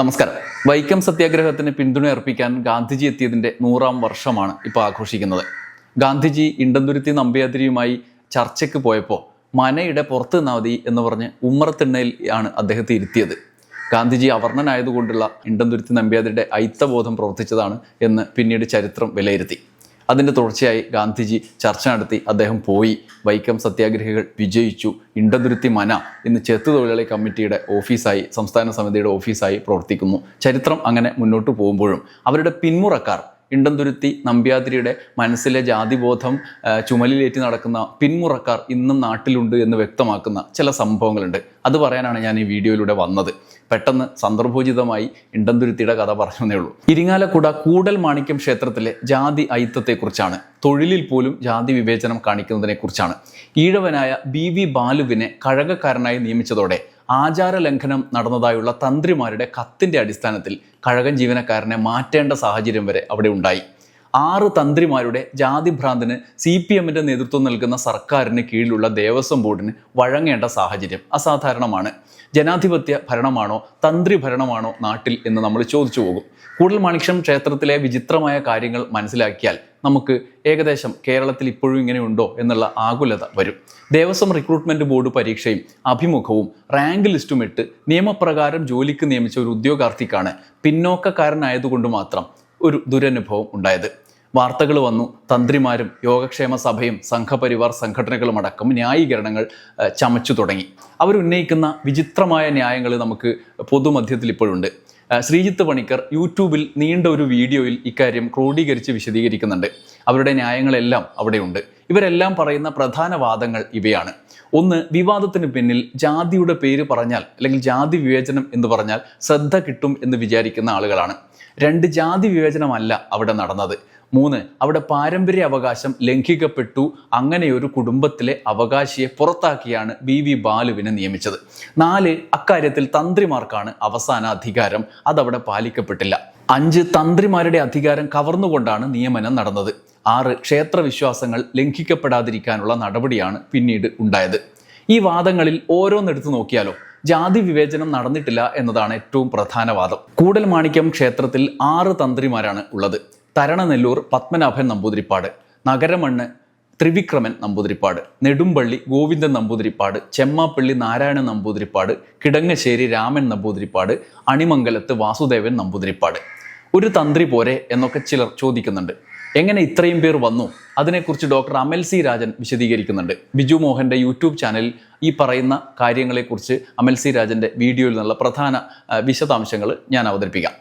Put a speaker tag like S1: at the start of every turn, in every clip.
S1: നമസ്കാരം. വൈക്കം സത്യാഗ്രഹത്തിന് പിന്തുണ അർപ്പിക്കാൻ ഗാന്ധിജി എത്തിയതിന്റെ നൂറാം വർഷമാണ് ഇപ്പോൾ ആഘോഷിക്കുന്നത്. ഗാന്ധിജി ഇണ്ടന്തുരുത്തി നമ്പ്യാതിരിയുമായി ചർച്ചയ്ക്ക് പോയപ്പോൾ മനയുടെ പുറത്ത് നിന്നാൽ എന്ന് പറഞ്ഞ് ഉമ്മറത്തിണ്ണയിൽ ആണ് അദ്ദേഹത്തെ ഇരുത്തിയത്. ഗാന്ധിജി അവർണനായതുകൊണ്ടുള്ള ഇണ്ടന്തുരുത്തി നമ്പ്യാതിരിയുടെ ഐത്തബോധം പ്രവർത്തിച്ചതാണ് എന്ന് പിന്നീട് ചരിത്രം വിലയിരുത്തി. അതിന്റെ തുടർച്ചയായി ഗാന്ധിജി ചർച്ച നടത്തി. അദ്ദേഹം പോയി. വൈക്കം സത്യാഗ്രഹികൾ വിജയിച്ചു. ഇണ്ടതുരുത്തി മന ഇന്ന് ചെത്ത് തൊഴിലാളി കമ്മിറ്റിയുടെ ഓഫീസായി സംസ്ഥാന സമിതിയുടെ ഓഫീസായി പ്രവർത്തിക്കുന്നു. ചരിത്രം അങ്ങനെ മുന്നോട്ട് പോകുമ്പോഴും അവരുടെ പിന്മുറക്കാർ ഇണ്ടംതുരുത്തി നമ്പ്യാതിരിയുടെ മനസ്സിലെ ജാതിബോധം ചുമലിലേറ്റി നടക്കുന്ന പിന്മുറക്കാർ ഇന്നും നാട്ടിലുണ്ട് എന്ന് വ്യക്തമാക്കുന്ന ചില സംഭവങ്ങളുണ്ട്. അത് പറയാനാണ് ഞാൻ ഈ വീഡിയോയിലൂടെ വന്നത്. പെട്ടെന്ന് സന്ദർഭോചിതമായി ഇണ്ടന്തുരുത്തിയുടെ കഥ പറഞ്ഞതേ ഉള്ളൂ. ഇരിങ്ങാലക്കുട കൂടൽ മാണിക്യം ക്ഷേത്രത്തിലെ ജാതി ഐത്തത്തെക്കുറിച്ചാണ് തൊഴിലിൽ പോലും ജാതി വിവേചനം കാണിക്കുന്നതിനെ കുറിച്ചാണ് ഈഴവനായ ബി വി ബാലുവിനെ കഴകക്കാരനായി നിയമിച്ചതോടെ ആചാര ലംഘനം നടന്നതായുള്ള തന്ത്രിമാരുടെ കത്തിന്റെ അടിസ്ഥാനത്തിൽ കഴകൻ ജീവനക്കാരനെ മാറ്റേണ്ട സാഹചര്യം വരെ അവിടെ ഉണ്ടായി. ആറ് തന്ത്രിമാരുടെ ജാതിഭ്രാന്തിന് സി പി എമ്മിന്റെ നേതൃത്വം നൽകുന്ന സർക്കാരിന് കീഴിലുള്ള ദേവസ്വം ബോർഡിന് വഴങ്ങേണ്ട സാഹചര്യം അസാധാരണമാണ്. ജനാധിപത്യ ഭരണമാണോ തന്ത്രി ഭരണമാണോ നാട്ടിൽ എന്ന് നമ്മൾ ചോദിച്ചു പോകും. കൂടുതൽ മണിക്ഷം ക്ഷേത്രത്തിലെ വിചിത്രമായ കാര്യങ്ങൾ മനസ്സിലാക്കിയാൽ നമുക്ക് ഏകദേശം കേരളത്തിൽ ഇപ്പോഴും ഇങ്ങനെയുണ്ടോ എന്നുള്ള ആകുലത വരും. ദേവസ്വം റിക്രൂട്ട്മെന്റ് ബോർഡ് പരീക്ഷയും അഭിമുഖവും റാങ്ക് ലിസ്റ്റും ഇട്ട് നിയമപ്രകാരം ജോലിക്ക് നിയമിച്ച ഒരു ഉദ്യോഗാർത്ഥിക്കാണ് പിന്നോക്കക്കാരനായതുകൊണ്ട് മാത്രം ഒരു ദുരനുഭവം ഉണ്ടായത്. വാർത്തകൾ വന്നു. തന്ത്രിമാരും യോഗക്ഷേമ സഭയും സംഘപരിവാർ സംഘടനകളും അടക്കം ന്യായീകരണങ്ങൾ ചമച്ചു തുടങ്ങി. അവരുന്നയിക്കുന്ന വിചിത്രമായ ന്യായങ്ങൾ നമുക്ക് പൊതുമധ്യത്തിൽ ഇപ്പോഴുണ്ട്. ശ്രീജിത്ത് പണിക്കർ യൂട്യൂബിൽ നീണ്ട ഒരു വീഡിയോയിൽ ഇക്കാര്യം ക്രോഡീകരിച്ച് വിശദീകരിക്കുന്നുണ്ട്. അവരുടെ ന്യായങ്ങളെല്ലാം അവിടെയുണ്ട്. ഇവരെല്ലാം പറയുന്ന പ്രധാന വാദങ്ങൾ ഇവയാണ്. ഒന്ന് വിവാദത്തിന് പിന്നിൽ ജാതിയുടെ പേര് പറഞ്ഞാൽ അല്ലെങ്കിൽ ജാതി വിവേചനം എന്ന് പറഞ്ഞാൽ ശ്രദ്ധ കിട്ടും എന്ന് വിചാരിക്കുന്ന ആളുകളാണ്. രണ്ട് ജാതി വിവേചനമല്ല അവിടെ നടന്നത്. മൂന്ന് അവിടെ പാരമ്പര്യ അവകാശം ലംഘിക്കപ്പെട്ടു. അങ്ങനെ ഒരു കുടുംബത്തിലെ അവകാശിയെ പുറത്താക്കിയാണ് ബി വി ബാലുവിനെ നിയമിച്ചത്. നാല് അക്കാര്യത്തിൽ തന്ത്രിമാർക്കാണ് അവസാന അധികാരം അതവിടെ പാലിക്കപ്പെട്ടില്ല. അഞ്ച് തന്ത്രിമാരുടെ അധികാരം കവർന്നുകൊണ്ടാണ് നിയമനം നടന്നത്. ആറ് ക്ഷേത്രവിശ്വാസങ്ങൾ ലംഘിക്കപ്പെടാതിരിക്കാനുള്ള നടപടിയാണ് പിന്നീട് ഉണ്ടായത്. ഈ വാദങ്ങളിൽ ഓരോന്നെടുത്ത് നോക്കിയാലോ ജാതി വിവേചനം നടന്നിട്ടില്ല എന്നതാണ് ഏറ്റവും പ്രധാന വാദം. കൂടൽ മാണിക്യം ക്ഷേത്രത്തിൽ ആറ് തന്ത്രിമാരാണ് ഉള്ളത്. തരണനെല്ലൂർ പത്മനാഭൻ നമ്പൂതിരിപ്പാട് നഗരമണ്ണ് ത്രിവിക്രമൻ നമ്പൂതിരിപ്പാട് നെടുമ്പള്ളി ഗോവിന്ദൻ നമ്പൂതിരിപ്പാട് ചെമ്മാപ്പള്ളി നാരായണൻ നമ്പൂതിരിപ്പാട് കിടങ്ങശ്ശേരി രാമൻ നമ്പൂതിരിപ്പാട് അണിമംഗലത്ത് വാസുദേവൻ നമ്പൂതിരിപ്പാട്. ഒരു തന്ത്രി പോരെ എന്നൊക്കെ ചിലർ ചോദിക്കുന്നുണ്ട്. എങ്ങനെ ഇത്രയും പേർ വന്നു? അതിനെക്കുറിച്ച് ഡോക്ടർ അമൽ സി രാജൻ വിശദീകരിക്കുന്നുണ്ട്. ബിജു മോഹന്റെ യൂട്യൂബ് ചാനലിൽ ഈ പറയുന്ന കാര്യങ്ങളെക്കുറിച്ച് അമൽ സി രാജന്റെ വീഡിയോയിൽ നിന്നുള്ള പ്രധാന വിശദാംശങ്ങൾ ഞാൻ അവതരിപ്പിക്കാം.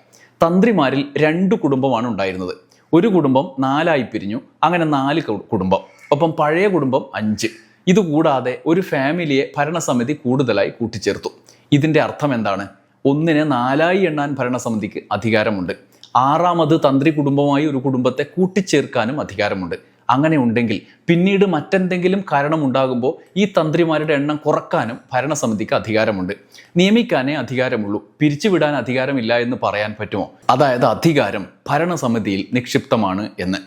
S1: തന്ത്രിമാരിൽ രണ്ട് കുടുംബമാണ് ഉണ്ടായിരുന്നത്. ഒരു കുടുംബം നാലായി പിരിഞ്ഞു അങ്ങനെ നാല് കുടുംബം. ഒപ്പം പഴയ കുടുംബം അഞ്ച്. ഇതുകൂടാതെ ഒരു ഫാമിലിയെ ഭരണസമിതി കൂടുതലായി കൂട്ടിച്ചേർത്തു. ഇതിന്റെ അർത്ഥം എന്താണ്? ഒന്നിനെ നാലായി എണ്ണാൻ ഭരണസമിതിക്ക് അധികാരമുണ്ട്. ആറാമത് തന്ത്രി കുടുംബമായി ഒരു കുടുംബത്തെ കൂട്ടിച്ചേർക്കാനും അധികാരമുണ്ട്. അങ്ങനെ ഉണ്ടെങ്കിൽ പിന്നീട് മറ്റെന്തെങ്കിലും കാരണമുണ്ടാകുമ്പോൾ ഈ തന്ത്രിമാരുടെ എണ്ണം കുറക്കാനും ഭരണസമിതിക്ക് അധികാരമുണ്ട്. നിയമിക്കാനേ അധികാരമുള്ളൂ. പിരിച്ചുവിടാൻ അധികാരമില്ല എന്ന് പറയാൻ പറ്റുമോ? അതായത് അധികാരം ഭരണസമിതിയിൽ നിക്ഷിപ്തമാണ് എന്ന്.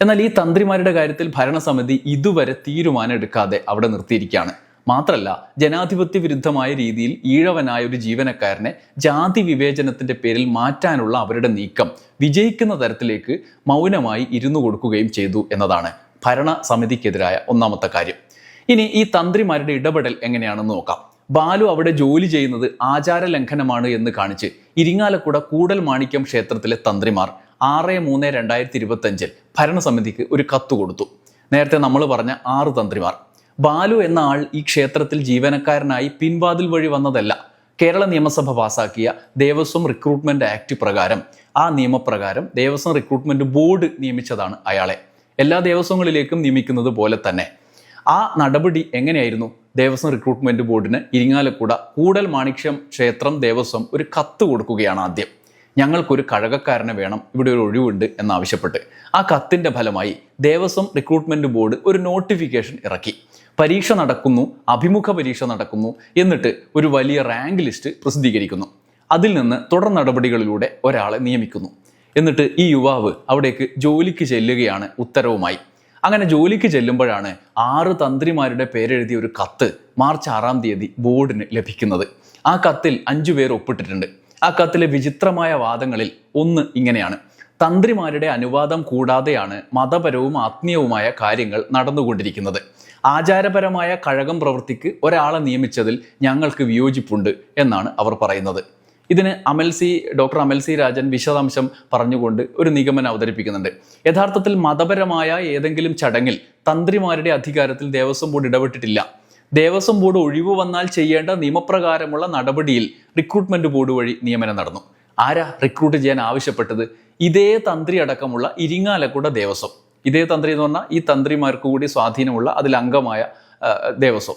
S1: എന്നാൽ ഈ തന്ത്രിമാരുടെ കാര്യത്തിൽ ഭരണസമിതി ഇതുവരെ തീരുമാനം എടുക്കാതെ അവിടെ നിർത്തിയിരിക്കുകയാണ്. മാത്രല്ല ജനാധിപത്യ വിരുദ്ധമായ രീതിയിൽ ഈഴവനായ ഒരു ജീവനക്കാരനെ ജാതി വിവേചനത്തിന്റെ പേരിൽ മാറ്റാനുള്ള അവരുടെ നീക്കം വിജയിക്കുന്ന തരത്തിലേക്ക് മൗനമായി ഇരുന്നു കൊടുക്കുകയും ചെയ്തു എന്നതാണ് ഭരണസമിതിക്കെതിരായ ഒന്നാമത്തെ കാര്യം. ഇനി ഈ തന്ത്രിമാരുടെ ഇടപെടൽ എങ്ങനെയാണെന്ന് നോക്കാം. ബാലു അവിടെ ജോലി ചെയ്യുന്നത് ആചാര ലംഘനമാണ് എന്ന് കാണിച്ച് ഇരിങ്ങാലക്കുട കൂടൽ മാണിക്യം ക്ഷേത്രത്തിലെ തന്ത്രിമാർ ആറ് മൂന്ന് രണ്ടായിരത്തി ഇരുപത്തഞ്ചിൽ ഭരണസമിതിക്ക് ഒരു കത്ത് കൊടുത്തു. നേരത്തെ നമ്മൾ പറഞ്ഞ ആറ് തന്ത്രിമാർ. ബാലു എന്ന ആൾ ഈ ക്ഷേത്രത്തിൽ ജീവനക്കാരനായി പിൻവാതിൽ വഴി വന്നതല്ല. കേരള നിയമസഭ പാസാക്കിയ ദേവസ്വം റിക്രൂട്ട്മെന്റ് ആക്ട് പ്രകാരം. ആ നിയമപ്രകാരം ദേവസ്വം റിക്രൂട്ട്മെന്റ് ബോർഡ് നിയമിച്ചതാണ് അയാളെ. എല്ലാ ദേവസ്വങ്ങളിലേക്കും നിയമിക്കുന്നത് പോലെ തന്നെ. ആ നടപടി എങ്ങനെയായിരുന്നു? ദേവസ്വം റിക്രൂട്ട്മെന്റ് ബോർഡിന് ഇരിങ്ങാലക്കുട കൂടൽ മാണിക്യം ക്ഷേത്രം ദേവസ്വം ഒരു കത്ത് കൊടുക്കുകയാണ് ആദ്യം. ഞങ്ങൾക്കൊരു കഴകക്കാരനെ വേണം ഇവിടെ ഒരു ഒഴിവുണ്ട് എന്നാവശ്യപ്പെട്ട്. ആ കത്തിന്റെ ഫലമായി ദേവസ്വം റിക്രൂട്ട്മെന്റ് ബോർഡ് ഒരു നോട്ടിഫിക്കേഷൻ ഇറക്കി. പരീക്ഷ നടക്കുന്നു അഭിമുഖ പരീക്ഷ നടക്കുന്നു എന്നിട്ട് ഒരു വലിയ റാങ്ക് ലിസ്റ്റ് പ്രസിദ്ധീകരിക്കുന്നു. അതിൽ നിന്ന് തുടർ നടപടികളിലൂടെ ഒരാളെ നിയമിക്കുന്നു. എന്നിട്ട് ഈ യുവാവ് അവിടേക്ക് ജോലിക്ക് ചെല്ലുകയാണ് ഉത്തരവുമായി. അങ്ങനെ ജോലിക്ക് ചെല്ലുമ്പോഴാണ് ആറ് തന്ത്രിമാരുടെ പേരെഴുതിയ ഒരു കത്ത് മാർച്ച് ആറാം തീയതി ബോർഡിന് ലഭിക്കുന്നത്. ആ കത്തിൽ അഞ്ചു പേർ ഒപ്പിട്ടിട്ടുണ്ട്. ആ കത്തിലെ വിചിത്രമായ വാദങ്ങളിൽ ഒന്ന് ഇങ്ങനെയാണ്. തന്ത്രിമാരുടെ അനുവാദം കൂടാതെയാണ് മതപരവും ആത്മീയവുമായ കാര്യങ്ങൾ നടന്നുകൊണ്ടിരിക്കുന്നത്. ആചാരപരമായ കഴകം പ്രവൃത്തിക്ക് ഒരാളെ നിയമിച്ചതിൽ ഞങ്ങൾക്ക് വിയോജിപ്പുണ്ട് എന്നാണ് അവർ പറയുന്നത്. ഇതിന് Amal C doctor Amal C Rajan വിശദാംശം പറഞ്ഞുകൊണ്ട് ഒരു നിഗമനം അവതരിപ്പിക്കുന്നുണ്ട്. യഥാർത്ഥത്തിൽ മതപരമായ ഏതെങ്കിലും ചടങ്ങിൽ തന്ത്രിമാരുടെ അധികാരത്തിൽ ദേവസ്വം ബോർഡ് ഇടപെട്ടിട്ടില്ല. ദേവസ്വം ബോർഡ് ഒഴിവ് വന്നാൽ ചെയ്യേണ്ട നിയമപ്രകാരമുള്ള നടപടിയിൽ റിക്രൂട്ട്മെന്റ് ബോർഡ് വഴി നിയമനം നടന്നു. ആരാ റിക്രൂട്ട് ചെയ്യാൻ ആവശ്യപ്പെട്ടത്? ഇതേ തന്ത്രി അടക്കമുള്ള ഇരിങ്ങാലക്കുട ദേവസ്വം. ഇതേ തന്ത്രി എന്ന് പറഞ്ഞാൽ ഈ തന്ത്രിമാർക്ക് കൂടി സ്വാധീനമുള്ള അതിൽ അംഗമായ ദേവസ്വം.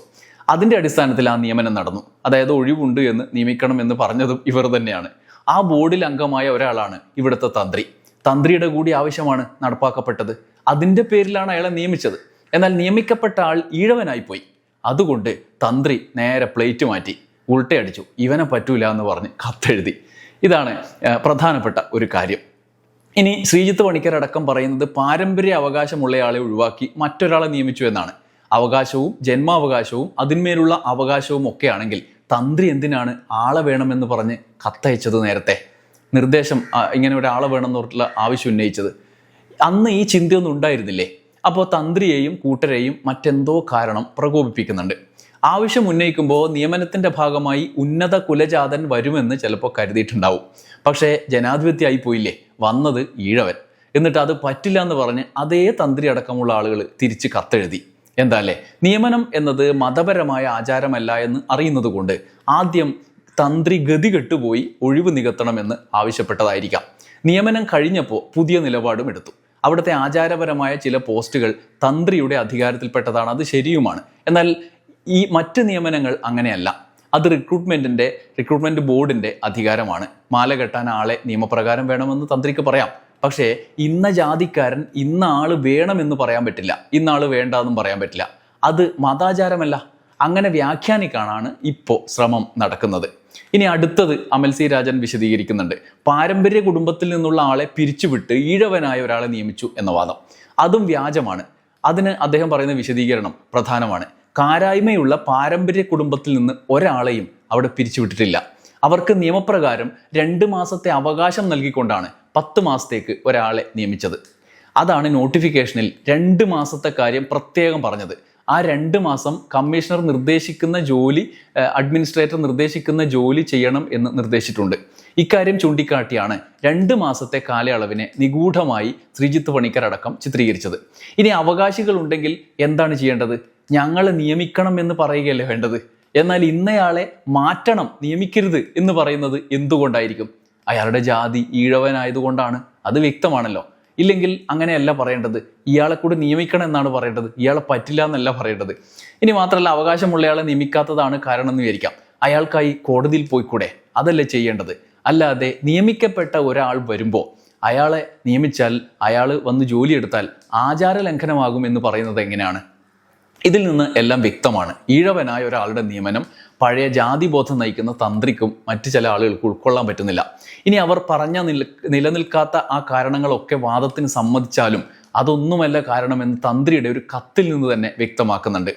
S1: അതിന്റെ അടിസ്ഥാനത്തിൽ ആ നിയമനം നടന്നു. അതായത് ഒഴിവുണ്ട് എന്ന് നിയമിക്കണം എന്ന് പറഞ്ഞതും ഇവർ തന്നെയാണ്. ആ ബോർഡിൽ അംഗമായ ഒരാളാണ് ഇവിടുത്തെ തന്ത്രി. തന്ത്രിയുടെ കൂടി ആവശ്യമാണ് നടപ്പാക്കപ്പെട്ടത്. അതിന്റെ പേരിലാണ് അയാളെ നിയമിച്ചത്. എന്നാൽ നിയമിക്കപ്പെട്ട ആൾ ഈഴവനായിപ്പോയി. അതുകൊണ്ട് തന്ത്രി നേരെ പ്ലേറ്റ് മാറ്റി ഉൾട്ടയടിച്ചു. ഇവനെ പറ്റൂല എന്ന് പറഞ്ഞ് കത്തെഴുതി. ഇതാണ് പ്രധാനപ്പെട്ട ഒരു കാര്യം. ഇനി ശ്രീജിത്ത് പണിക്കർ അടക്കം പറയുന്നത് പാരമ്പര്യ അവകാശമുള്ളയാളെ ഒഴിവാക്കി മറ്റൊരാളെ നിയമിച്ചു എന്നാണ്. അവകാശവും ജന്മാവകാശവും അതിന്മേലുള്ള അവകാശവും ഒക്കെ ആണെങ്കിൽ തന്ത്രി എന്തിനാണ് ആളെ വേണമെന്ന് പറഞ്ഞ് കത്തയച്ചത് നേരത്തെ? നിർദ്ദേശം ഇങ്ങനെ ഒരാളെ വേണമെന്ന് പറഞ്ഞിട്ടുള്ള ആവശ്യം ഉന്നയിച്ചത്. അന്ന് ഈ ചിന്തയൊന്നും ഉണ്ടായിരുന്നില്ലേ? അപ്പോൾ തന്ത്രിയെയും കൂട്ടരെയും മറ്റെന്തോ കാരണം പ്രകോപിപ്പിക്കുന്നുണ്ട്. ആവശ്യം ഉന്നയിക്കുമ്പോൾ നിയമനത്തിന്റെ ഭാഗമായി ഉന്നത കുലജാതൻ വരുമെന്ന് ചിലപ്പോൾ കരുതിയിട്ടുണ്ടാവും. പക്ഷേ ജനാധിപത്യമായി പോയില്ലേ? വന്നത് ഈഴവൻ. എന്നിട്ട് അത് പറ്റില്ല എന്ന് പറഞ്ഞ് അതേ തന്ത്രി അടക്കമുള്ള ആളുകൾ തിരിച്ച് കത്തെഴുതി. എന്താ അല്ലേ? നിയമനം എന്നത് മതപരമായ ആചാരമല്ല എന്ന് അറിയുന്നത് കൊണ്ട് ആദ്യം തന്ത്രി ഗതി കെട്ടുപോയി ഒഴിവ് നികത്തണമെന്ന് ആവശ്യപ്പെട്ടതായിരിക്കാം. നിയമനം കഴിഞ്ഞപ്പോൾ പുതിയ നിലപാടും എടുത്തു. അവിടുത്തെ ആചാരപരമായ ചില പോസ്റ്റുകൾ തന്ത്രിയുടെ അധികാരത്തിൽപ്പെട്ടതാണ്. അത് ശരിയുമാണ്. എന്നാൽ ഈ മറ്റ് നിയമനങ്ങൾ അങ്ങനെയല്ല. അത് റിക്രൂട്ട്മെന്റിന്റെ റിക്രൂട്ട്മെന്റ് ബോർഡിന്റെ അധികാരമാണ്. മാല കെട്ടാൻ ആളെ നിയമപ്രകാരം വേണമെന്ന് തന്ത്രിക്ക് പറയാം. പക്ഷേ ഇന്ന ജാതിക്കാരൻ ഇന്ന ആൾ വേണമെന്ന് പറയാൻ പറ്റില്ല. ഇന്ന ആൾ വേണ്ട എന്നും പറയാൻ പറ്റില്ല. അത് മതാചാരമല്ല. അങ്ങനെ വ്യാഖ്യാനിക്കാനാണ് ഇപ്പോൾ ശ്രമം നടക്കുന്നത്. ഇനി അടുത്തത് അമൽ സി രാജൻ വിശദീകരിക്കുന്നുണ്ട്. പാരമ്പര്യ കുടുംബത്തിൽ നിന്നുള്ള ആളെ പിരിച്ചുവിട്ട് ഈഴവനായ ഒരാളെ നിയമിച്ചു എന്ന വാദം. അതും വ്യാജമാണ്. അതിന് അദ്ദേഹം പറയുന്ന വിശദീകരണം പ്രധാനമാണ്. കാരായ്മയുള്ള പാരമ്പര്യ കുടുംബത്തിൽ നിന്ന് ഒരാളെയും അവിടെ പിരിച്ചുവിട്ടിട്ടില്ല. അവർക്ക് നിയമപ്രകാരം രണ്ട് മാസത്തെ അവകാശം നൽകിക്കൊണ്ടാണ് പത്ത് മാസത്തേക്ക് ഒരാളെ നിയമിച്ചത്. അതാണ് നോട്ടിഫിക്കേഷനിൽ രണ്ട് മാസത്തെ കാര്യം പ്രത്യേകം പറഞ്ഞത്. ആ രണ്ട് മാസം കമ്മീഷണർ നിർദ്ദേശിക്കുന്ന ജോലി അഡ്മിനിസ്ട്രേറ്റർ നിർദ്ദേശിക്കുന്ന ജോലി ചെയ്യണം എന്ന് നിർദ്ദേശിച്ചിട്ടുണ്ട്. ഇക്കാര്യം ചൂണ്ടിക്കാട്ടിയാണ് രണ്ട് മാസത്തെ കാലയളവിനെ നിഗൂഢമായി ശ്രീജിത്ത് പണിക്കർ അടക്കം ചിത്രീകരിച്ചത്. ഇനി അവകാശികൾ ഉണ്ടെങ്കിൽ എന്താണ് ചെയ്യേണ്ടത്? ഞങ്ങളെ നിയമിക്കണം എന്ന് പറയുകയല്ലേ വേണ്ടത്? എന്നാൽ ഇന്നയാളെ മാറ്റണം നിയമിക്കരുത് എന്ന് പറയുന്നത് എന്തുകൊണ്ടായിരിക്കും? അയാളുടെ ജാതി ഈഴവനായതുകൊണ്ടാണ്. അത് വ്യക്തമാണല്ലോ. ഇല്ലെങ്കിൽ അങ്ങനെയല്ല പറയേണ്ടത്. ഇയാളെ കൂടി നിയമിക്കണം എന്നാണ് പറയേണ്ടത്. ഇയാളെ പറ്റില്ല എന്നല്ല പറയേണ്ടത്. ഇനി മാത്രമല്ല അവകാശമുള്ളയാളെ നിയമിക്കാത്തതാണ് കാരണം എന്ന് വിചാരിക്കാം. അയാൾക്കായി കോടതിയിൽ പോയിക്കൂടെ? അതല്ലേ ചെയ്യേണ്ടത്. അല്ലാതെ നിയമിക്കപ്പെട്ട ഒരാൾ വരുമ്പോൾ അയാളെ നിയമിച്ചാൽ അയാൾ വന്ന് ജോലിയെടുത്താൽ ആചാര ലംഘനമാകും എന്ന് പറയുന്നത് എങ്ങനെയാണ്? ഇതിൽ നിന്ന് എല്ലാം വ്യക്തമാണ്. ഈഴവനായ ഒരാളുടെ നിയമനം പഴയ ജാതി ബോധം നയിക്കുന്ന തന്ത്രിക്കും മറ്റു ചില ആളുകൾക്ക് ഉൾക്കൊള്ളാൻ പറ്റുന്നില്ല. ഇനി അവർ പറഞ്ഞ നില നിലനിൽക്കാത്ത ആ കാരണങ്ങളൊക്കെ വാദത്തിന് സമ്മതിച്ചാലും അതൊന്നുമല്ല കാരണമെന്ന് തന്ത്രിയുടെ ഒരു കത്തിൽ നിന്ന് തന്നെ വ്യക്തമാക്കുന്നുണ്ട്.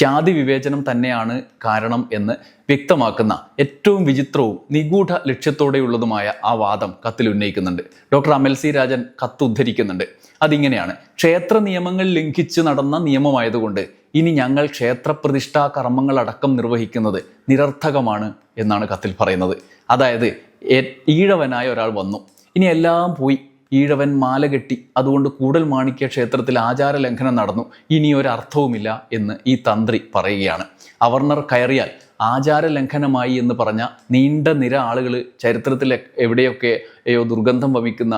S1: ജാതി വിവേചനം തന്നെയാണ് കാരണം എന്ന് വ്യക്തമാക്കുന്ന ഏറ്റവും വിചിത്രവും നിഗൂഢ ലക്ഷ്യത്തോടെയുള്ളതുമായ ആ വാദം കത്തിൽ ഉന്നയിക്കുന്നുണ്ട്. ഡോക്ടർ അമൽ സി രാജൻ കത്തുദ്ധരിക്കുന്നുണ്ട് അതിങ്ങനെയാണ്. ക്ഷേത്ര നിയമങ്ങൾ ലംഘിച്ച് നടന്ന നിയമമായതുകൊണ്ട് ഇനി ഞങ്ങൾ ക്ഷേത്രപ്രതിഷ്ഠാ കർമ്മങ്ങൾ അടക്കം നിർവഹിക്കുന്നത് നിരർത്ഥകമാണ് എന്നാണ് കത്തിൽ പറയുന്നത്. അതായത് ഈഴവനായ ഒരാൾ വന്നു. ഇനി എല്ലാം പോയി ഈഴവൻ മാല കെട്ടി അതുകൊണ്ട് കൂടൽ മാണിക്യ ക്ഷേത്രത്തിൽ ആചാര ലംഘനം നടന്നു. ഇനി ഒരർത്ഥവുമില്ല എന്ന് ഈ തന്ത്രി പറയുകയാണ്. അവർണർ കയറിയാൽ ആചാര ലംഘനമായി എന്ന് പറഞ്ഞ നീണ്ട നിര ആളുകൾ ചരിത്രത്തിൽ എവിടെയൊക്കെ യോ ദുർഗന്ധം വമിക്കുന്ന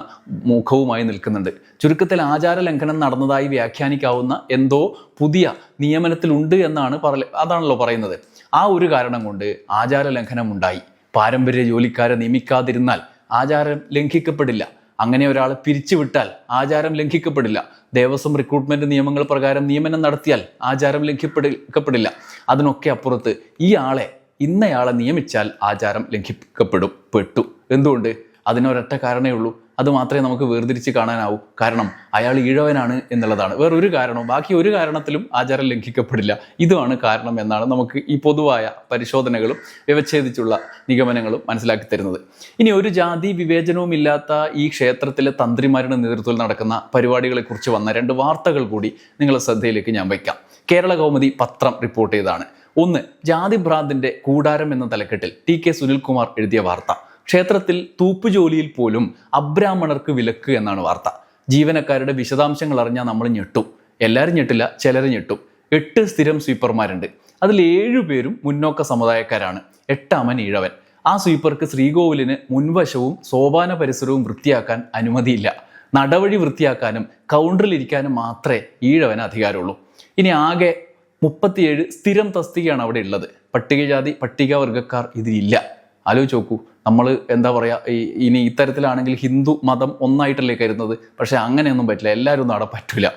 S1: മുഖവുമായി നിൽക്കുന്നുണ്ട്. ചുരുക്കത്തിൽ ആചാര ലംഘനം നടന്നതായി വ്യാഖ്യാനിക്കാവുന്ന എന്തോ പുതിയ നിയമനത്തിലുണ്ട് എന്നാണ് പറ അതാണല്ലോ പറയുന്നത്. ആ ഒരു കാരണം കൊണ്ട് ആചാര ലംഘനം ഉണ്ടായി പാരമ്പര്യ ജോലിക്കാരെ നിയമിക്കാതിരുന്നാൽ ആചാരം ലംഘിക്കപ്പെടില്ല. അങ്ങനെ ഒരാൾ പിരിച്ചുവിട്ടാൽ ആചാരം ലംഘിക്കപ്പെടില്ല. ദേവസ്വം റിക്രൂട്ട്മെന്റ് നിയമങ്ങൾ പ്രകാരം നിയമനം നടത്തിയാൽ ആചാരം ലംഘിക്കപ്പെടില്ല. അതിനൊക്കെ അപ്പുറത്ത് ഈ ആളെ ഇന്നയാളെ നിയമിച്ചാൽ ആചാരം ലംഘിക്കപ്പെടും. പെട്ടു. എന്തുകൊണ്ട്? അതിനൊരൊറ്റ കാരണമേ ഉള്ളൂ. അത് മാത്രമേ നമുക്ക് വേർതിരിച്ച് കാണാനാവൂ. കാരണം അയാൾ ഈഴവനാണ് എന്നുള്ളതാണ്. വേറൊരു കാരണവും ബാക്കി ഒരു കാരണത്തിലും ആചാരം ലംഘിക്കപ്പെടില്ല. ഇതുമാണ് കാരണം എന്നാണ് നമുക്ക് ഈ പൊതുവായ പരിശോധനകളും വ്യവച്ഛേദിച്ചുള്ള നിഗമനങ്ങളും മനസ്സിലാക്കി തരുന്നത്. ഇനി ഒരു ജാതി വിവേചനവും ഇല്ലാത്ത ഈ ക്ഷേത്രത്തിലെ തന്ത്രിമാരുടെ നേതൃത്വത്തിൽ നടക്കുന്ന പരിപാടികളെക്കുറിച്ച് വന്ന രണ്ട് വാർത്തകൾ കൂടി നിങ്ങളുടെ ശ്രദ്ധയിലേക്ക് ഞാൻ വയ്ക്കാം. കേരള കൗമുദി പത്രം റിപ്പോർട്ട് ചെയ്തതാണ്. ഒന്ന് ജാതി ഭ്രാന്തിന്റെ കൂടാരം എന്ന തലക്കെട്ടിൽ ടി കെ സുനിൽകുമാർ എഴുതിയ വാർത്ത. ക്ഷേത്രത്തിൽ തൂപ്പുജോലിയിൽ പോലും അബ്രാഹ്മണർക്ക് വിലക്ക് എന്നാണ് വാർത്ത. ജീവനക്കാരുടെ വിശദാംശങ്ങൾ അറിഞ്ഞാൽ നമ്മൾ ഞെട്ടും. എല്ലാവരും ഞെട്ടില്ല ചിലർ ഞെട്ടും. എട്ട് സ്ഥിരം സ്വീപ്പർമാരുണ്ട്. അതിൽ ഏഴു പേരും മുന്നോക്ക സമുദായക്കാരാണ്. എട്ടാമൻ ഈഴവൻ. ആ സ്വീപ്പർക്ക് ശ്രീകോവിലിന് മുൻവശവും സോപാന പരിസരവും വൃത്തിയാക്കാൻ അനുമതിയില്ല. നടവഴി വൃത്തിയാക്കാനും കൗണ്ടറിലിരിക്കാനും മാത്രമേ ഈഴവന് അധികാരമുള്ളൂ. ഇനി ആകെ മുപ്പത്തിയേഴ് സ്ഥിരം തസ്തികയാണ് അവിടെ ഉള്ളത്. പട്ടികജാതി പട്ടികവർഗക്കാർ ഇതിലില്ല. ആലോചിച്ച് നോക്കൂ. നമ്മൾ എന്താ പറയുക ഇനി ഇത്തരത്തിലാണെങ്കിൽ ഹിന്ദു മതം ഒന്നായിട്ടല്ലേ കരുതുന്നത്? പക്ഷേ അങ്ങനെയൊന്നും പറ്റില്ല. എല്ലാവരും ഒന്നും പറ്റില്ല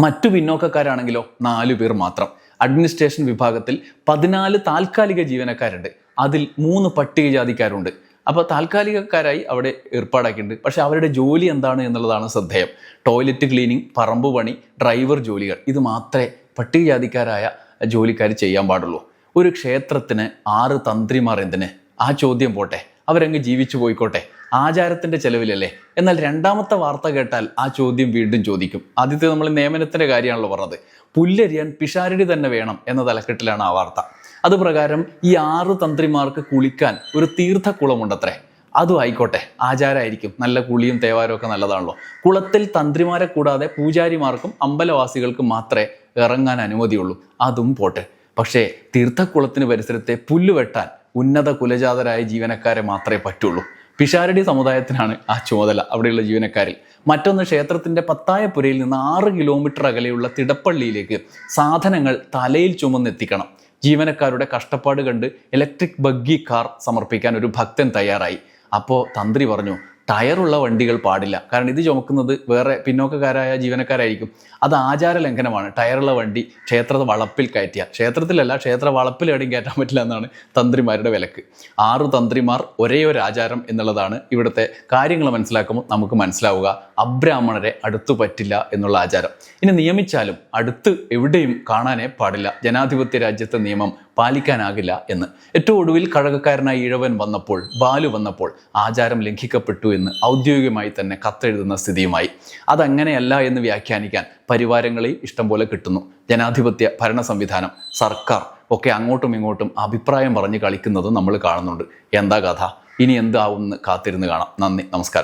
S1: മറ്റു പിന്നോക്കക്കാരാണെങ്കിലോ നാലു പേർ മാത്രം. അഡ്മിനിസ്ട്രേഷൻ വിഭാഗത്തിൽ പതിനാല് താൽക്കാലിക ജീവനക്കാരുണ്ട്. അതിൽ മൂന്ന് പട്ടികജാതിക്കാരുണ്ട്. അപ്പോൾ താൽക്കാലികക്കാരായി അവിടെ ഏർപ്പാടാക്കിയിട്ടുണ്ട്. പക്ഷേ അവരുടെ ജോലി എന്താണ് എന്നുള്ളതാണ് ശ്രദ്ധേയം. ടോയ്ലറ്റ് ക്ലീനിങ് പറമ്പ് പണി ഡ്രൈവർ ജോലികൾ. ഇത് മാത്രമേ പട്ടികജാതിക്കാരായ ജോലിക്കാർ ചെയ്യാൻ പാടുള്ളൂ. ഒരു ക്ഷേത്രത്തിന് ആറ് തന്ത്രിമാർ എന്തിന്? ആ ചോദ്യം പോട്ടെ. അവരങ്ങ് ജീവിച്ചു പോയിക്കോട്ടെ. ആചാരത്തിന്റെ ചെലവിലല്ലേ? എന്നാൽ രണ്ടാമത്തെ വാർത്ത കേട്ടാൽ ആ ചോദ്യം വീണ്ടും ചോദിക്കും. ആദ്യത്തെ നമ്മൾ നിയമനത്തിന്റെ കാര്യമാണല്ലോ പറഞ്ഞത്. പുല്ലരിയാൻ പിഷാരടി തന്നെ വേണം എന്ന തലക്കെട്ടിലാണ് ആ വാർത്ത. അതുപ്രകാരം ഈ ആറ് തന്ത്രിമാർക്ക് കുളിക്കാൻ ഒരു തീർത്ഥക്കുളമുണ്ടത്രേ. അതും ആയിക്കോട്ടെ. ആചാരമായിരിക്കും നല്ല കുളിയും തേവാരവും ഒക്കെ നല്ലതാണല്ലോ. കുളത്തിൽ തന്ത്രിമാരെ കൂടാതെ പൂജാരിമാർക്കും അമ്പലവാസികൾക്കും മാത്രമേ ഇറങ്ങാൻ അനുമതിയുള്ളൂ. അതും പോട്ടെ. പക്ഷേ തീർത്ഥക്കുളത്തിന് പരിസരത്തെ പുല്ല് വെട്ടാൻ ഉന്നത കുലജാതരായ ജീവനക്കാരെ മാത്രമേ പറ്റുള്ളൂ. പിഷാരടി സമുദായത്തിനാണ് ആ ചുമതല അവിടെയുള്ള ജീവനക്കാരിൽ. മറ്റൊന്ന് ക്ഷേത്രത്തിന്റെ പത്തായപ്പുരയിൽ നിന്ന് ആറ് കിലോമീറ്റർ അകലെയുള്ള തിടപ്പള്ളിയിലേക്ക് സാധനങ്ങൾ തലയിൽ ചുമന്നെത്തിക്കണം. ജീവനക്കാരുടെ കഷ്ടപ്പാട് കണ്ട് ഇലക്ട്രിക് ബഗ്ഗി കാർ സമർപ്പിക്കാൻ ഒരു ഭക്തൻ തയ്യാറായി. അപ്പോൾ തന്ത്രി പറഞ്ഞു ടയറുള്ള വണ്ടികൾ പാടില്ല. കാരണം ഇത് ചുമക്കുന്നത് വേറെ പിന്നോക്കക്കാരായ ജീവനക്കാരായിരിക്കും. അത് ആചാര ലംഘനമാണ്. ടയറുള്ള വണ്ടി ക്ഷേത്ര വളപ്പിൽ കയറ്റിയ ക്ഷേത്രത്തിലല്ല ക്ഷേത്ര വളപ്പിൽ എവിടെയും കയറ്റാൻ പറ്റില്ല എന്നാണ് തന്ത്രിമാരുടെ വിലക്ക്. ആറു തന്ത്രിമാർ ഒരേ ഒരു ആചാരം എന്നുള്ളതാണ് ഇവിടുത്തെ കാര്യങ്ങൾ മനസ്സിലാക്കുമ്പോൾ നമുക്ക് മനസ്സിലാവുക. അബ്രാഹ്മണരെ അടുത്തു പറ്റില്ല എന്നുള്ള ആചാരം. ഇനി നിയമിച്ചാലും അടുത്ത് എവിടെയും കാണാനേ പാടില്ല. ജനാധിപത്യ രാജ്യത്തെ നിയമം പാലിക്കാനാകില്ല എന്ന്. ഏറ്റവും ഒടുവിൽ കഴകക്കാരനായ ഇഴവൻ വന്നപ്പോൾ ബാലു വന്നപ്പോൾ ആചാരം ലംഘിക്കപ്പെട്ടു എന്ന് ഔദ്യോഗികമായി തന്നെ കത്തെഴുതുന്ന സ്ഥിതിയുമായി. അതങ്ങനെയല്ല എന്ന് വ്യാഖ്യാനിക്കാൻ പരിവാരങ്ങളെയും ഇഷ്ടം പോലെ കിട്ടുന്നു. ജനാധിപത്യ ഭരണ സംവിധാനം സർക്കാർ ഒക്കെ അങ്ങോട്ടും ഇങ്ങോട്ടും അഭിപ്രായം പറഞ്ഞ് കളിക്കുന്നത് നമ്മൾ കാണുന്നുണ്ട്. എന്താ കഥ? ഇനി എന്താവും എന്ന് കാത്തിരുന്ന് കാണാം. നന്ദി നമസ്കാരം.